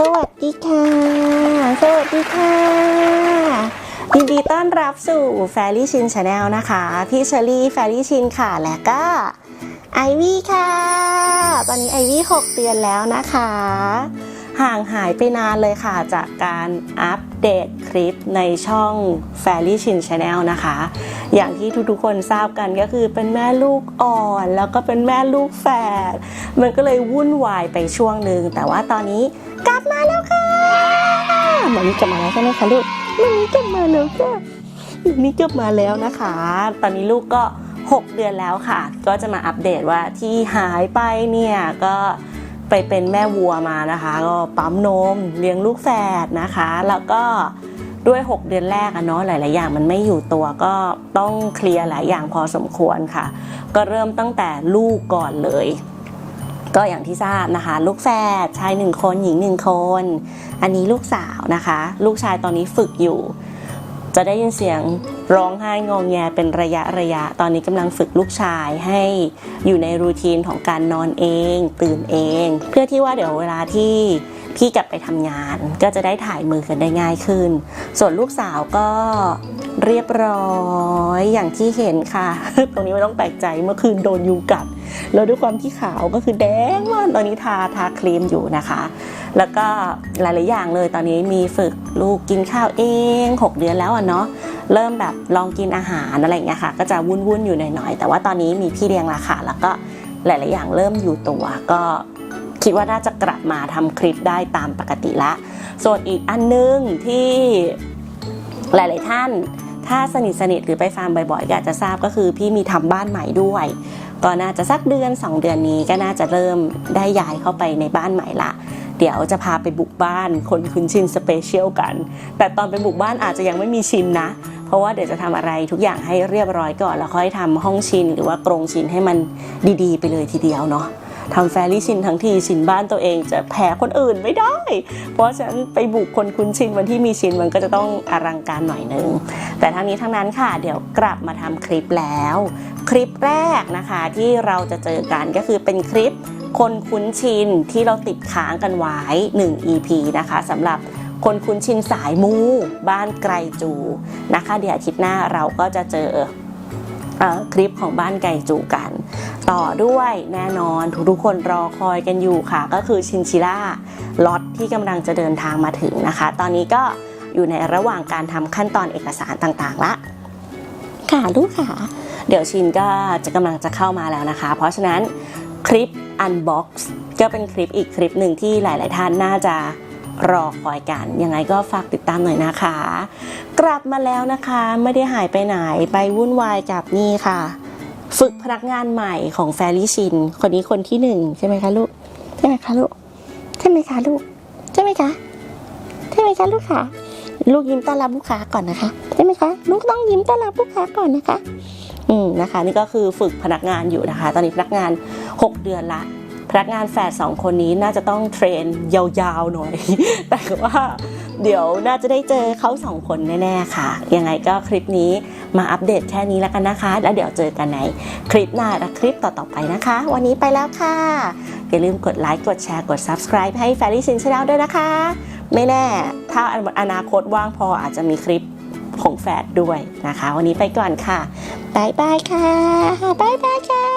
สวัสดีค่ะ สวัสดีค่ะ ยินดีต้อนรับสู่ f a i r y Chin Channel นะคะ พี่เชอรี่ f a i r y Chin ค่ะ และก็ไอวี่ค่ะ ตอนนี้ไอวี่6เดือนแล้วนะคะ ห่างหายไปนานเลยค่ะ จากการอัปเดตคลิปในช่อง f a i r y Chin Channel นะคะ อย่างที่ทุกๆคนทราบกันก็คือเป็นแม่ลูกอ่อน แล้วก็เป็นแม่ลูกแฝด มันก็เลยวุ่นวายไปช่วงหนึ่งแต่ว่าตอนนี้กล มาแล้วค่ะมอนี่กลับมาแล้วใช่ไหมคะลูกมอนี่กลับมาแล้วค่ะมอนี่กลับมาแล้วนะคะ ตอนนี้ลูกก็ 6 เดือนแล้วค่ะ ก็จะมาอัปเดตว่าที่หายไปเนี่ยก็ไปเป็นแม่วัวมานะคะ ก็ปั๊มนมเลี้ยงลูกแฝดนะคะ แล้วก็ด้วย 6 เดือนแรกอะเนาะหลาย ๆ อย่างมันไม่อยู่ตัวก็ต้องเคลียร์หลายอย่างพอสมควรค่ะ ก็เริ่มตั้งแต่ลูกก่อนเลย ก็อย่างที่ทราบนะคะ ลูกแฝดชายหนึ่งคนหญิงหนึ่งคน อันนี้ลูกสาวนะคะ ลูกชายตอนนี้ฝึกอยู่ จะได้ยินเสียงร้องไห้งองแงเป็นระยะระยะ ตอนนี้กำลังฝึกลูกชายให้อยู่ในรูทีนของการนอนเอง ตื่นเอง เพื่อที่ว่าเดี๋ยวเวลาที่พี่กลับไปทำงานก็จะได้ถ่ายมือกันได้ง่ายขึ้น ส่วนลูกสาวก็เรียบร้อยอย่างที่เห็นค่ะ ตรงนี้ไม่ต้องแปลกใจเมื่อคืนโดนยุงกัด แล้วด้วยความที่ขาวก็คือแดงมากตอนนี้ทาทาครีมอยู่นะคะ แล้วก็หลาย ๆ อย่างเลยตอนนี้มีฝึกลูกกินข้าวเอง 6 เดือนแล้วอะเนาะเริ่มแบบลองกินอาหารอะไรอย่างเงี้ยค่ะ ก็จะวุ่น ๆ อยู่หน่อย ๆ แต่ว่าตอนนี้มีพี่เลี้ยงละค่ะแล้วก็หลาย ๆ อย่างเริ่มอยู่ตัวก็คิดว่าน่าจะกลับมาทำคลิปได้ตามปกติละ ส่วนอีกอันนึงที่หลาย ๆ ท่านถ้าสนิทสนิทหรือไปฟาร์มบ่อยๆก็อาจจะทราบก็คือพี่มีทำบ้านใหม่ด้วย ก็น่าจะสักเดือน 2 เดือนนี้ก็น่าจะเริ่มได้ย้ายเข้าไปในบ้านใหม่ละ เดี๋ยวจะพาไปบุกบ้านคนคุ้นชินสเปเชียลกัน แต่ตอนไปบุกบ้านอาจจะยังไม่มีชินนะ เพราะว่าเดี๋ยวจะทำอะไรทุกอย่างให้เรียบร้อยก่อน แล้วค่อยทำห้องชินหรือว่ากรงชินให้มันดีๆ ไปเลยทีเดียวเนาะ ทำแฟรี่ชินทั้งทีชินบ้านตัวเองจะแพ้คนอื่นไม่ได้ เพราะฉะนั้นไปบุกคนคุ้นชินวันที่มีชินมันก็จะต้องอลังการหน่อยนึง แต่ทั้งนี้ทั้งนั้นค่ะ เดี๋ยวกลับมาทำคลิปแล้ว คลิปแรกนะคะที่เราจะเจอกันก็คือเป็นคลิปคนคุ้นชินที่เราติดค้างกันไว้ 1 EP นะคะสำหรับคนคุ้นชินสายมูบ้านไกลจูนะคะ เดี๋ยวอาทิตย์หน้าเราก็จะเจอเออคลิปของบ้านไกลจูกัน ต่อด้วยแน่นอนทุกๆคนรอคอยกันอยู่ค่ะ ก็คือชินชิล่าล็อตที่กำลังจะเดินทางมาถึงนะคะ ตอนนี้ก็อยู่ในระหว่างการทำขั้นตอนเอกสารต่างๆละค่ะลูกค่ะ เดี๋ยวชินก็จะกำลังจะเข้ามาแล้วนะคะ เพราะฉะนั้นคลิป Unbox ก็เป็นคลิปอีกคลิปหนึ่งที่หลาย ๆ ท่านน่าจะรอคอยกัน ยังไงก็ฝากติดตามหน่อยนะคะ กลับมาแล้วนะคะ ไม่ได้หายไปไหนไปวุ่นวายกับนี่ค่ะ ฝึกพนักงานใหม่ของแฟรี่ชิน คนนี้คนที่หนึ่งใช่ไหมคะลูก ใช่ไหมคะลูก ใช่ไหมคะลูก ใช่ไหมคะ ใช่ไหมคะลูกค่ะ ลูกยิ้มต้อนรับลูกค้าก่อนนะคะ ใช่ไหมคะ ลูกต้องยิ้มต้อนรับลูกค้าก่อนนะคะ อืมนะคะ นี่ก็คือฝึกพนักงานอยู่นะคะ ตอนนี้พนักงาน 6 เดือนละพนักงานแฝดสองคนนี้น่าจะต้องเทรนยาวๆหน่อย แต่ว่าเดี๋ยวน่าจะได้เจอเขาสองคนแน่ๆค่ะ ยังไงก็คลิปนี้ มาอัปเดตแค่นี้แล้วกันนะคะ แล้วเดี๋ยวเจอกันในคลิปหน้าและคลิปต่อๆไปนะคะ วันนี้ไปแล้วค่ะ อย่าลืมกดไลค์กดแชร์กด subscribe ให้ f a i r y ชินช n แนลด้วยนะคะ ไม่แน่ ถ้าอนาคตว่างพออาจจะมีคลิปของแฟดด้วยนะคะ วันนี้ไปก่อนค่ะบายบายค่ะบายบายค่ะ